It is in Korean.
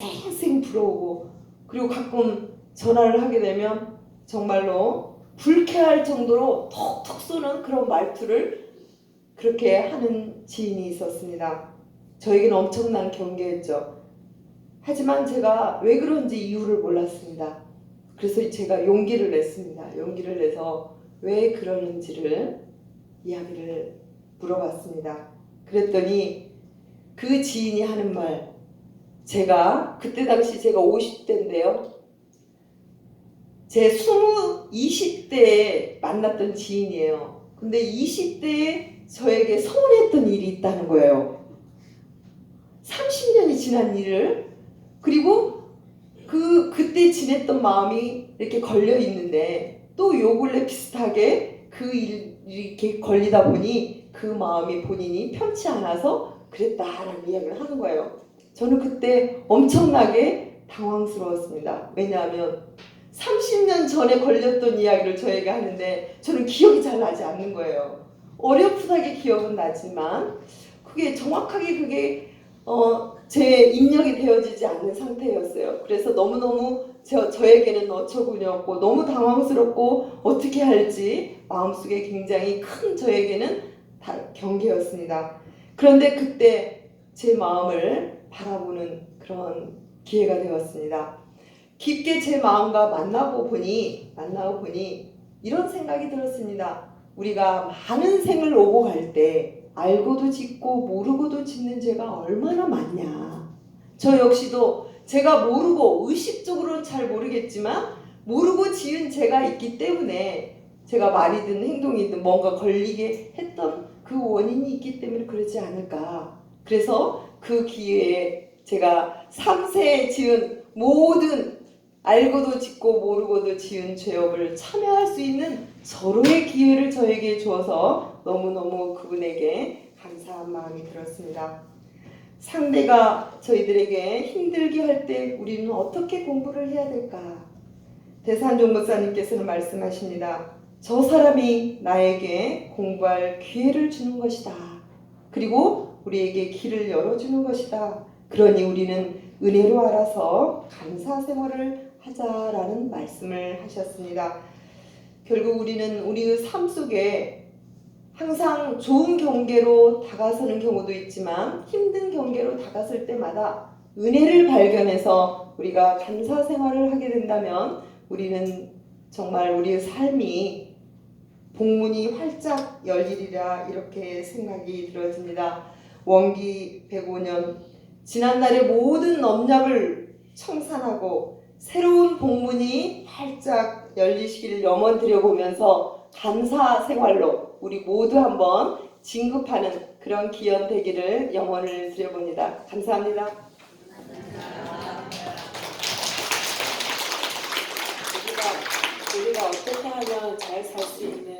쌩쌩 불어오고 그리고 가끔 전화를 하게 되면 정말로 불쾌할 정도로 톡톡 쏘는 그런 말투를 그렇게 하는 지인이 있었습니다. 저에게는 엄청난 경계였죠. 하지만 제가 왜 그런지 이유를 몰랐습니다. 그래서 제가 용기를 냈습니다. 용기를 내서 왜 그러는지를 이야기를 물어봤습니다. 그랬더니 그 지인이 하는 말, 제가 그때 당시 제가 50대인데요. 제 20, 20대에 만났던 지인이에요. 근데 20대에 저에게 서운했던 일이 있다는 거예요. 30년이 지난 일을 그리고 그 그때 지냈던 마음이 이렇게 걸려 있는데 또 요 근래 비슷하게 그 일이 이렇게 걸리다 보니 그 마음이 본인이 편치 않아서 그랬다라는 이야기를 하는 거예요. 저는 그때 엄청나게 당황스러웠습니다. 왜냐하면 30년 전에 걸렸던 이야기를 저에게 하는데 저는 기억이 잘 나지 않는 거예요. 어렴풋하게 기억은 나지만 그게 정확하게 그게 어, 제 입력이 되어지지 않는 상태였어요. 그래서 너무너무 저, 저에게는 어처구니없고 너무 당황스럽고 어떻게 할지 마음속에 굉장히 큰 저에게는 다 경계였습니다. 그런데 그때 제 마음을 바라보는 그런 기회가 되었습니다. 깊게 제 마음과 만나고 보니 만나고 보니 이런 생각이 들었습니다. 우리가 많은 생을 오고 갈 때 알고도 짓고 모르고도 짓는 죄가 얼마나 많냐. 저 역시도 제가 모르고 의식적으로는 잘 모르겠지만 모르고 지은 죄가 있기 때문에 제가 말이든 행동이든 뭔가 걸리게 했던 그 원인이 있기 때문에 그러지 않을까. 그래서 그 기회에 제가 3세에 지은 모든 알고도 짓고 모르고도 지은 죄업을 참여할 수 있는 서로의 기회를 저에게 주어서 너무너무 그분에게 감사한 마음이 들었습니다. 상대가 저희들에게 힘들게 할 때 우리는 어떻게 공부를 해야 될까? 대산종 목사님께서는 말씀하십니다. 저 사람이 나에게 공부할 기회를 주는 것이다. 그리고 우리에게 길을 열어주는 것이다. 그러니 우리는 은혜로 알아서 감사 생활을 하자라는 말씀을 하셨습니다. 결국 우리는 우리의 삶 속에 항상 좋은 경계로 다가서는 경우도 있지만 힘든 경계로 다가설 때마다 은혜를 발견해서 우리가 감사 생활을 하게 된다면 우리는 정말 우리의 삶이 복문이 활짝 열리리라 이렇게 생각이 들어집니다. 원기 105년 지난날의 모든 넘약을 청산하고 새로운 복문이 활짝 열리시기를 염원 드려 보면서 감사 생활로 우리 모두 한번 진급하는 그런 기원 되기를 염원을 드려봅니다. 감사합니다. 우리가 어떻게 하면 잘 살 수 있는